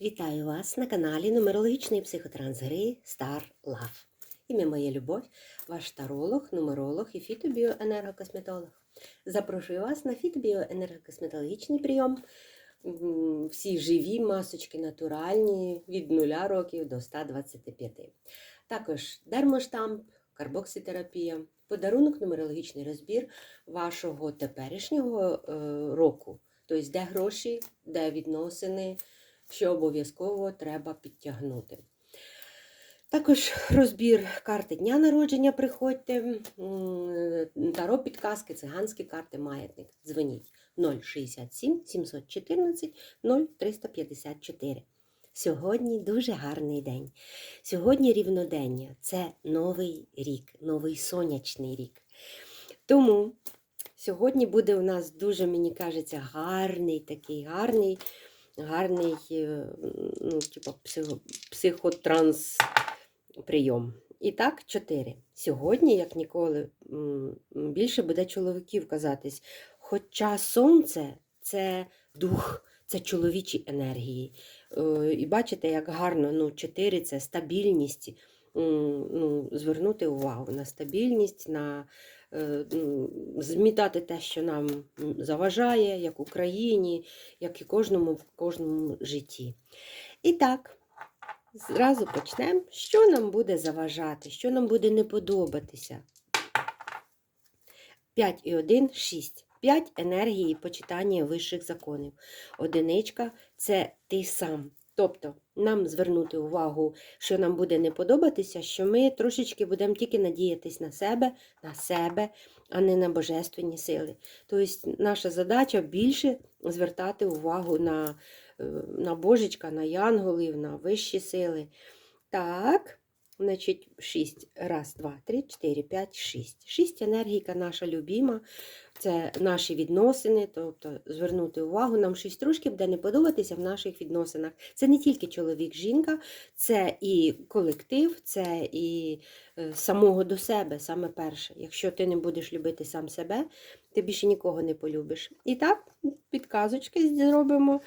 Вітаю вас на каналі нумерологічної психотрансгри Star Love. Ім'я моє Любов, ваш таролог, нумеролог і фітобіоенергокосметолог. Запрошую вас на фітобіоенергокосметологічний прийом. Всі живі масочки натуральні від 0 років до 125. Також дермоштамп, карбокситерапія, подарунок, нумерологічний розбір вашого теперішнього е, року. Тобто, де гроші, де відносини, що обов'язково треба підтягнути. Також розбір карти дня народження. Приходьте, таро підказки, циганські карти, маятник. Дзвоніть 067 714 0354. Сьогодні дуже гарний день. Сьогодні рівнодення. Це новий рік, новий сонячний рік. Тому сьогодні буде у нас дуже, мені кажеться, гарний такий гарний, гарний е, ну, типу, психо, психотранс прийом. І так, чотири. Сьогодні, як ніколи, більше буде чоловіків казатись. Хоча сонце це дух, це чоловічі енергії. Е, І бачите, як гарно, ну, чотири це стабільність. Ну, звернути увагу на стабільність, на змітати те, що нам заважає, як Україні, як і кожному в кожному житті. І так, зразу почнемо. Що нам буде заважати, що нам буде не подобатися? 5 і 1 – 6. 5 енергії почитання вищих законів. Одиничка це ти сам. Тобто нам звернути увагу, що нам буде не подобатися, що ми трошечки будемо тільки надіятись на себе, на себе, а не на божественні сили. Тобто наша задача більше звертати увагу на, е, на Божечка, на янголів, на вищі сили. Так, значить, 6. Раз, два, три, чотири, п'ять, шість. Шість енергійка наша любима. Це наші відносини, тобто звернути увагу, нам щось трошки буде не подобатися в наших відносинах. Це не тільки чоловік, жінка, це і колектив, це і е, самого до себе, саме перше. Якщо ти не будеш любити сам себе, ти більше нікого не полюбиш. І так, підказочки зробимо,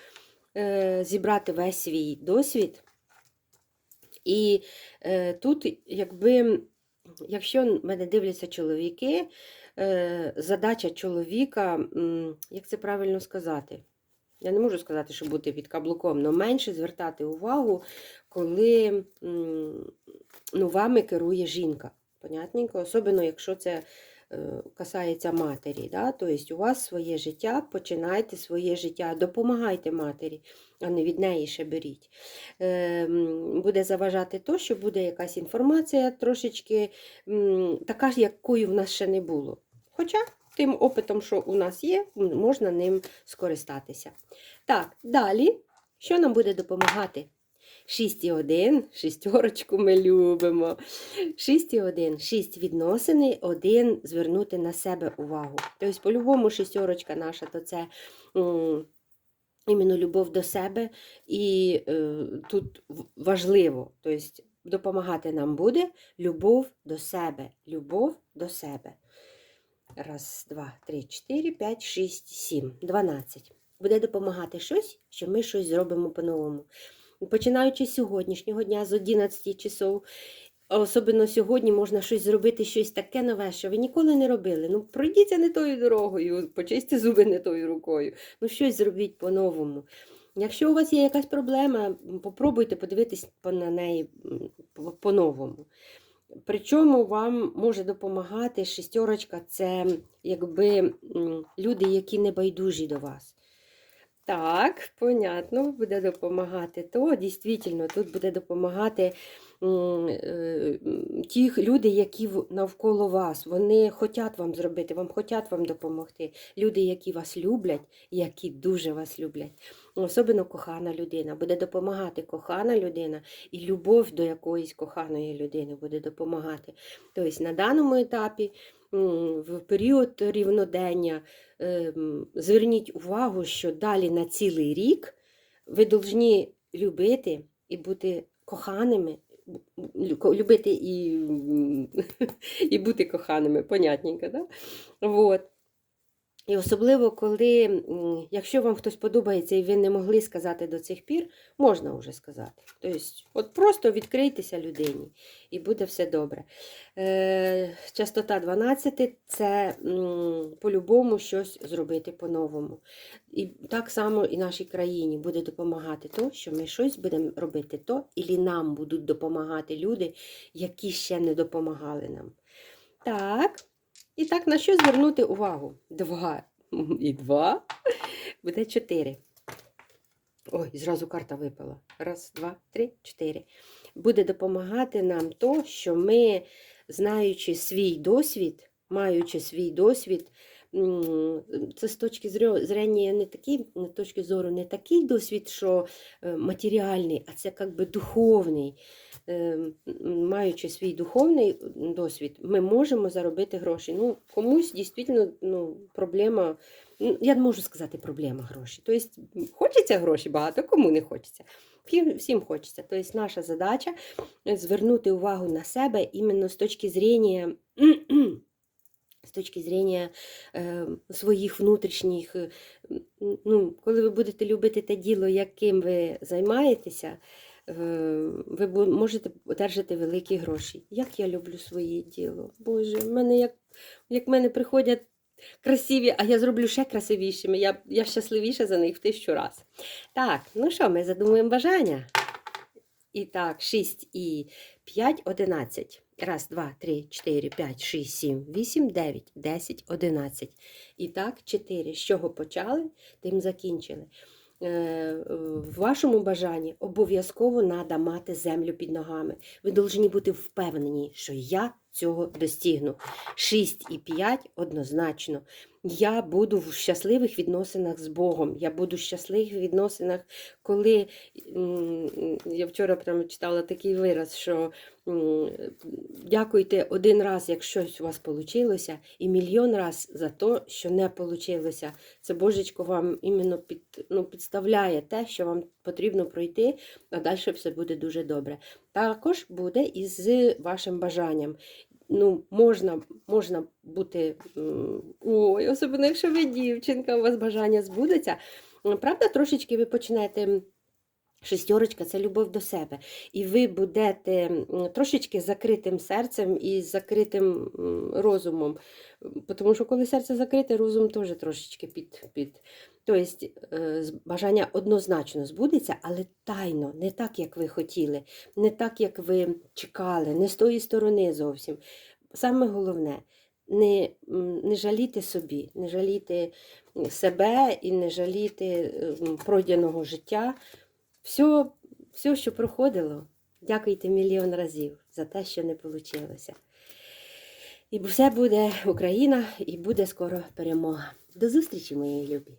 е, зібрати весь свій досвід. І е, тут, якби, якщо мене дивляться чоловіки, е, задача чоловіка, як це правильно сказати? Я не можу сказати, що бути під каблуком, але менше звертати увагу, коли ну, вами керує жінка. Понятненько? Особливо, якщо це касається матері. Да? Тобто у вас своє життя, починайте своє життя, допомагайте матері, а не від неї ще беріть. Е, буде заважати то, що буде якась інформація трошечки така, ж, якої в нас ще не було. Хоча тим опитом, що у нас є, можна ним скористатися. Так, далі, що нам буде допомагати? 6,1, шістерочку ми любимо. 6,1, 6 відносини, 1 звернути на себе увагу. Тобто, по-любому, шістерочка наша, то це іменно любов до себе. І е, тут важливо, тобто, допомагати нам буде любов до себе. Любов до себе. Раз, два, три, чотири, п'ять, шість, сім, дванадцять. Буде допомагати щось, що ми щось зробимо по-новому. Починаючи з сьогоднішнього дня, з 11 часов, особливо сьогодні можна щось зробити, щось таке нове, що ви ніколи не робили. Ну, пройдіться не тою дорогою, почистьте зуби не тою рукою. Ну, щось зробіть по-новому. Якщо у вас є якась проблема, попробуйте подивитись на неї по- по-новому. Причому вам може допомагати шістерочка, це якби люди, які не байдужі до вас. Так, понятно, буде допомагати то. Дійсно, тут буде допомагати ті люди, які навколо вас. Вони хочуть вам зробити, вам хочуть вам допомогти. Люди, які вас люблять, які дуже вас люблять. Особливо кохана людина. Буде допомагати кохана людина, і любов до якоїсь коханої людини буде допомагати. Тобто на даному етапі, в період рівнодення, ем, зверніть увагу, що далі на цілий рік ви повинні любити і бути коханими, любити і, і бути коханими, понятненько, да? Вот. І особливо, коли, якщо вам хтось подобається і ви не могли сказати до цих пір, можна вже сказати. Тобто, от просто відкрийтеся людині і буде все добре. Е, частота 12 це по-любому щось зробити по-новому. І так само і нашій країні буде допомагати то, що ми щось будемо робити то, і нам будуть допомагати люди, які ще не допомагали нам. Так. І так, на що звернути увагу? Два і два буде чотири. Ой, зразу карта випала. Раз, два, три, чотири. Буде допомагати нам то, що ми, знаючи свій досвід, маючи свій досвід, це з точки зрення не такий, з точки зору не такий досвід, що е, матеріальний, а це як би духовний. Е, Маючи свій духовний досвід, ми можемо заробити гроші. Ну, комусь дійсно ну, проблема. ну, Я не можу сказати проблема гроші. Тобто хочеться гроші багато, кому не хочеться. Всім хочеться. Тобто наша задача звернути увагу на себе іменно з точки зрення. З точки зрення е, своїх внутрішніх, е, ну, коли ви будете любити те діло, яким ви займаєтеся, е, ви можете одержати великі гроші. Як я люблю своє діло. Боже, в мене як, як мене приходять красиві, а я зроблю ще красивішими. Я, я щасливіша за них в тисячу раз. Так, ну що, ми задумуємо бажання. І так, 6 і 5, 11. Раз, два, три, чотири, п'ять, шість, сім, вісім, дев'ять, десять, одинадцять. І так, 4. З чого почали, тим закінчили. Е, В вашому бажанні обов'язково треба мати землю під ногами. Ви повинні бути впевнені, що я цього достигну. 6 і 5 однозначно. Я буду в щасливих відносинах з Богом. Я буду в щасливих відносинах, коли я вчора прямо читала такий вираз, що дякуйте один раз, як щось у вас вийшло, і мільйон раз за те, що не вийшло. Це Божечко вам іменно під, ну, підставляє те, що вам потрібно пройти, а далі все буде дуже добре. Також буде і з вашим бажанням. Ну, можна, можна бути, ой, особливо, якщо ви дівчинка, у вас бажання збудеться. Правда, трошечки ви почнете. м, Шестерочка це любов до себе. І ви будете трошечки закритим серцем і закритим розумом. Тому що коли серце закрите, розум теж трошечки під. під. Тобто е, бажання однозначно збудеться, але тайно, не так, як ви хотіли, не так, як ви чекали, не з тої сторони зовсім. Саме головне, не, не жаліти собі, не жаліти себе і не жаліти пройденого життя. Все, все, що проходило, дякуйте мільйон разів за те, що не вийшло. І все буде Україна, і буде скоро перемога. До зустрічі, мої любі!